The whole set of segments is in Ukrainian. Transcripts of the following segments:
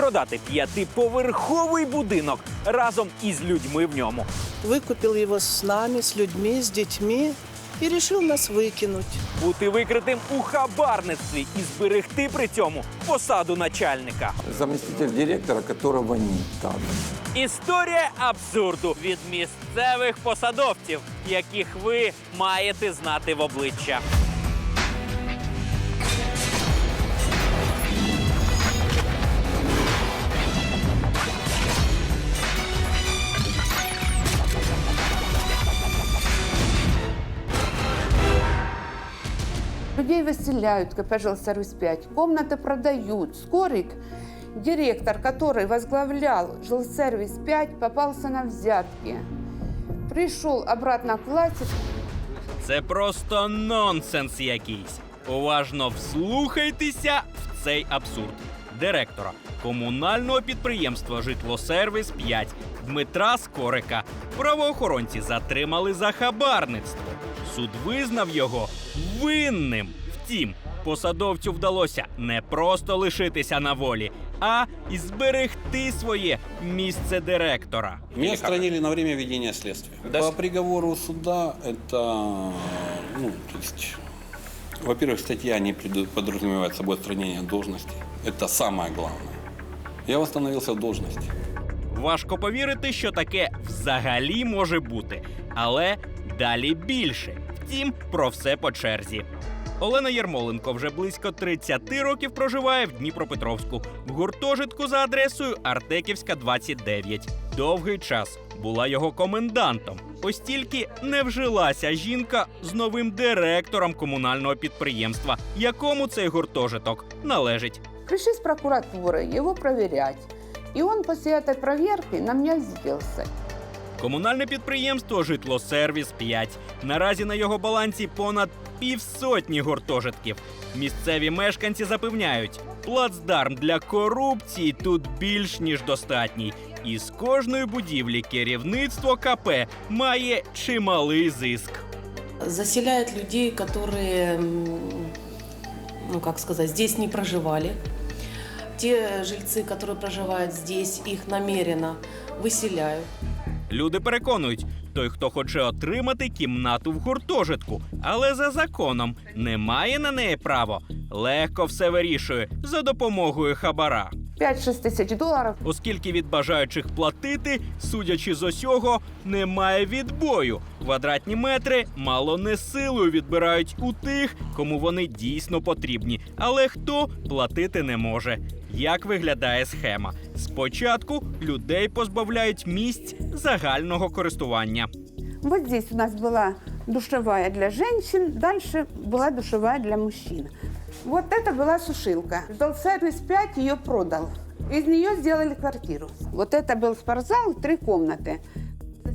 продати п'ятиповерховий будинок разом із людьми в ньому. Выкупил его с нами, с людьми, с детьми и решил нас выкинуть. Бути викритим у хабарництві і зберегти при цьому посаду начальника. заместитель директора, которого нет там. Історія абсурду від місцевих посадовців, яких ви маєте знати в обличчя. Людей выселяют, КП «Жилсервис 5». Комнаты продают. Скорик, директор, который возглавлял «Жилсервис 5», попался на взятки. Пришел обратно к власти, Це просто нонсенс якийсь. Уважно вслухайтеся в цей абсурд. Директора комунального підприємства Житлосервіс 5 Дмитра Скорика правоохоронці затримали за хабарництво. Суд визнав його винним. Втім, посадовцю вдалося не просто лишитися на волі, а й зберегти своє місце директора. Меня отстранили на время ведения следствия. По приговору суда это, ну, то есть, во-первых, статья не преду- подразумевает собой отстранение от должности. Это самое главное. Я восстановился в должности. Важко повірити, що таке взагалі може бути. Але далі більше. Втім, про все по черзі. Олена Єрмоленко вже близько 30 років проживає в Дніпропетровську в гуртожитку за адресою Артеківська, 29. Довгий час була його комендантом. Ось тільки не вжилася жінка з новим директором комунального підприємства, якому цей гуртожиток належить. пришли с прокуратуры его проверять. И он после этой проверки на меня злился. Комунальне підприємство Житлосервіс 5. Наразі на його балансі понад півсотні гуртожитків. Місцеві мешканці запевняють, плацдарм для корупції тут більш ніж достатній. І з кожної будівлі керівництво КП має чималий зиск. заселяет людей, которые, м, ну как сказать, здесь не проживали. Те жильцы, которые проживают здесь, их намеренно выселяют. Люди переконують, той, хто хоче отримати кімнату в гуртожитку, але за законом не має на неї право, легко все вирішує за допомогою хабара. 5-6 тысяч долларов. Оскільки від бажаючих платити, судячи з усього, немає відбою. Квадратні метри мало не силою відбирають у тих, кому вони дійсно потрібні, але хто платити не може. Як виглядає схема? Спочатку людей позбавляють місць загального користування. Вот здесь у нас была душевая для женщин, дальше была душевая для мужчин. Вот это была сушилка. Жилсервис 5 ее продал. Из нее сделали квартиру. Вот это был спортзал, три комнаты.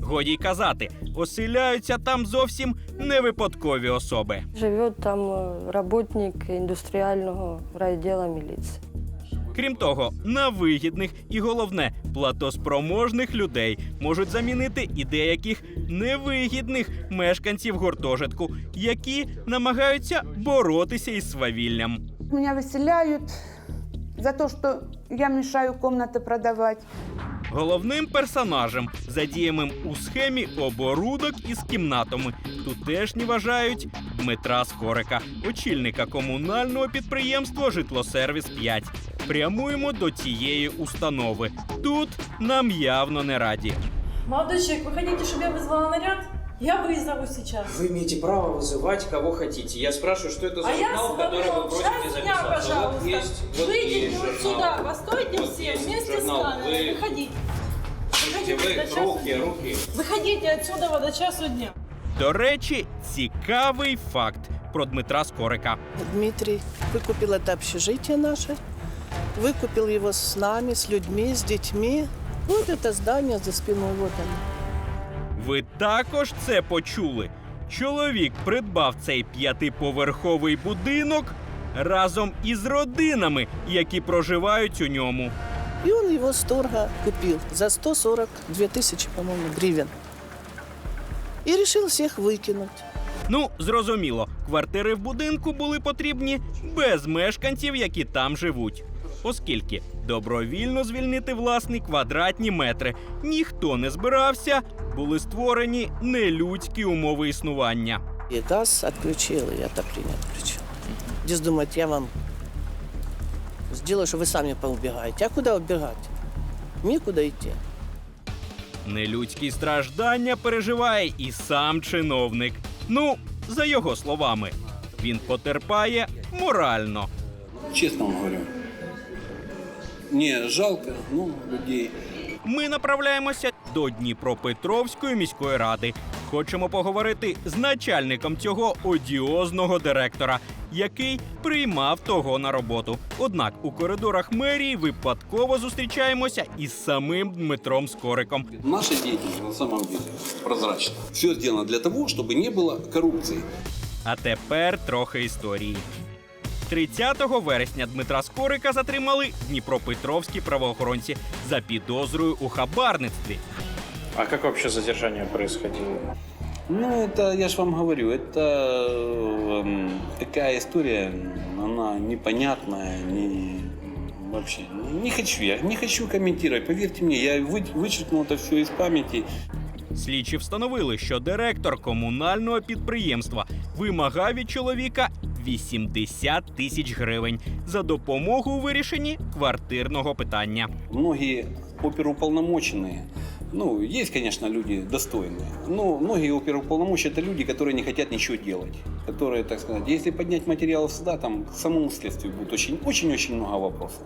Годі й казати, оселяються там зовсім не випадкові особи. Живет там э, работник индустриального райдела милиции. Крім того, на вигідних і головне платоспроможних людей можуть замінити і деяких невигідних мешканців гуртожитку, які намагаються боротися із свавіллям. Меня выселяют за то, что я мешаю комнаты продавать. Головним персонажем, задіяним у схемі оборудок із кімнатами, тутешні вважають Дмитра Скорика, очільника комунального підприємства Житлосервіс 5 Прямуємо до цієї установи. Тут нам явно не раді. Молодой человек, вы хотите, чтобы я вызвала наряд? Я вызову сейчас. Вы имеете право вызывать кого хотите. Я спрашиваю, что это за А я журнал, с который вы вами просите сейчас дня, записаться. Вот пожалуйста. есть, вот Выйдите есть вот журнал. сюда, постойте Вот все есть вместе журнал. с камерой. Вы- Выходите. Слушайте, Выходите до вы, часу руки, дня. руки. Выходите отсюда вот до часу дня. До речі, цікавий факт про Дмитра Скорика. Дмитрий выкупил это общежитие наше, выкупил его с нами, с людьми, с детьми. Вот это здание за спиной, вот оно. Ви також це почули. Чоловік придбав цей п'ятиповерховий будинок разом із родинами, які проживають у ньому. И он его с торга купил за 142 тысячи, по-моему, гривен. И решил всех выкинуть. Ну, зрозуміло, квартири в будинку були потрібні без мешканців, які там живуть. Оскільки добровільно звільнити власні квадратні метри ніхто не збирався, були створені нелюдські умови існування. И газ отключил, и отопление отключил. Здесь думает, я вам сделаю, что вы сами поубегаете. А куда убегать? Некуда идти. Нелюдські страждання переживає і сам чиновник. Ну, за його словами, він потерпає морально. Чесно вам говорю. Мне жалко, ну, людей. Ми направляємося до Дніпропетровської міської ради. Хочемо поговорити з начальником цього одіозного директора, який приймав того на роботу. Однак у коридорах мерії випадково зустрічаємося із самим Дмитром Скориком. Наша деятельность на самом деле прозрачна. Все сделано для того, чтобы не было коррупции. А тепер трохи історії. 30 вересня Дмитра Скорика затримали дніпропетровські правоохоронці за підозрою у хабарництві. А как вообще задержание происходило? Ну, это, я же вам говорю, это эм, такая история, она непонятная, не, вообще, не хочу я, не хочу комментировать, поверьте мне, я вы, вычеркнул это все из памяти. Слідчі встановили, що директор комунального підприємства вимагав від чоловіка 80 тисяч гривень за допомогу у вирішенні квартирного питання. Многие оперуполномоченные, ну, есть, конечно, люди достойные, но многие оперуполномоченные это люди, которые не хотят ничего делать. Которые, так сказать, если поднять материалы суда, там к самому следствию будет очень- очень-очень много вопросов.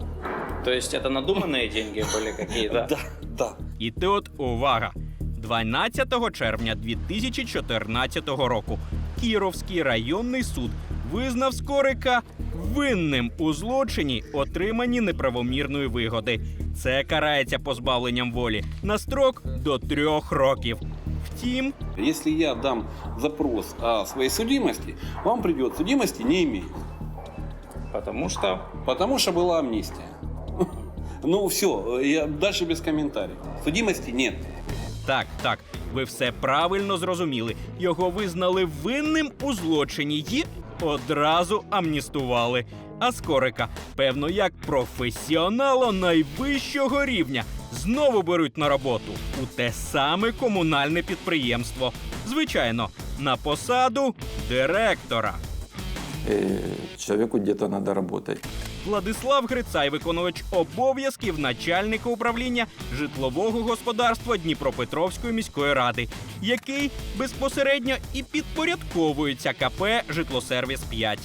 То есть это надуманные деньги были какие-то? Да, да. І тут увага! 12 червня 2014 року Кіровський районний суд визнав Скорика винним у злочині, отриманні неправомірної вигоди. Це карається позбавленням волі на строк до трьох років. Втім, Если я дам запрос о своей судимости, вам придет судимости не имеет. Потому что Потому что была амнистия. Ну все, я дальше без комментариев. Судимости нет. Так, так, ви все правильно зрозуміли. Його визнали винним у злочині і одразу амністували. А Скорика, певно, як професіонала найвищого рівня, знову беруть на роботу у те саме комунальне підприємство. Звичайно, на посаду директора. Чоловіку человеку где-то надо. Владислав Грицай, виконувач обов'язків начальника управління житлового господарства Дніпропетровської міської ради, який безпосередньо і підпорядковується КП Житлосервіс 5.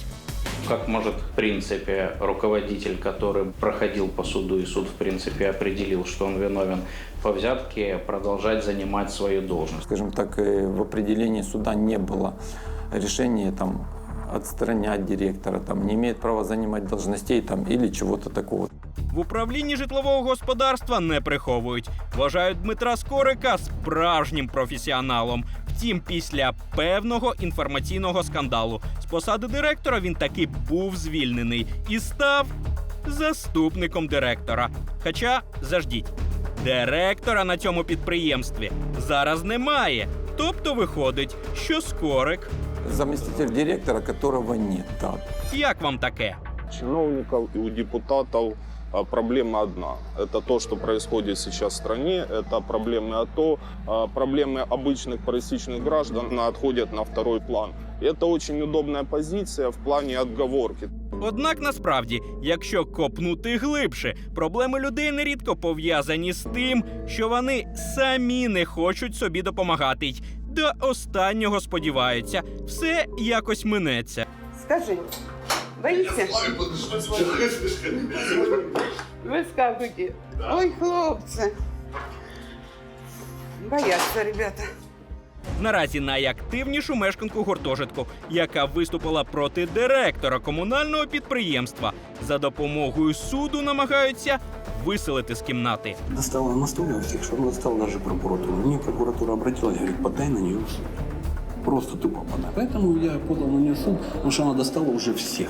Как может, в принципе, руководитель, который проходил по суду, и суд, в принципе, определил, что он виновен по взятке, продолжать занимать свою должность? Скажем так, э, в определении суда не было решения там отстранять директора, там не имеет права занимать должностей там или чего-то такого. В управлінні житлового господарства не приховують. Вважають Дмитра Скорика справжнім професіоналом. Втім, після певного інформаційного скандалу з посади директора він таки був звільнений і став заступником директора. Хоча заждіть, директора на цьому підприємстві зараз немає. Тобто виходить, що Скорик Заместитель директора, которого нет, да. Як вам таке? чиновников и у депутатов а, проблема одна. Это то, что происходит сейчас в стране. Это проблемы АТО. а, Проблемы обычных парисичных граждан на- отходят на второй план. И это очень удобная позиция в плане отговорки. Однак насправді, якщо копнути глибше, проблеми людей нерідко пов'язані з тим, що вони самі не хочуть собі допомагати й до останнього сподіваються, все якось минеться. Скажи, боїться? Ви скажете. Ой, хлопці. Бояться, ребята. Наразі найактивнішу мешканку гуртожитку, яка виступила проти директора комунального підприємства, за допомогою суду намагаються виселити з кімнати. Достала настолько всех, что она достала даже прокуратуру. Мне прокуратура обратилась, говорит, подай на суд. Просто тупо подай. Поэтому я подал на в суд, потому что она достала уже всех.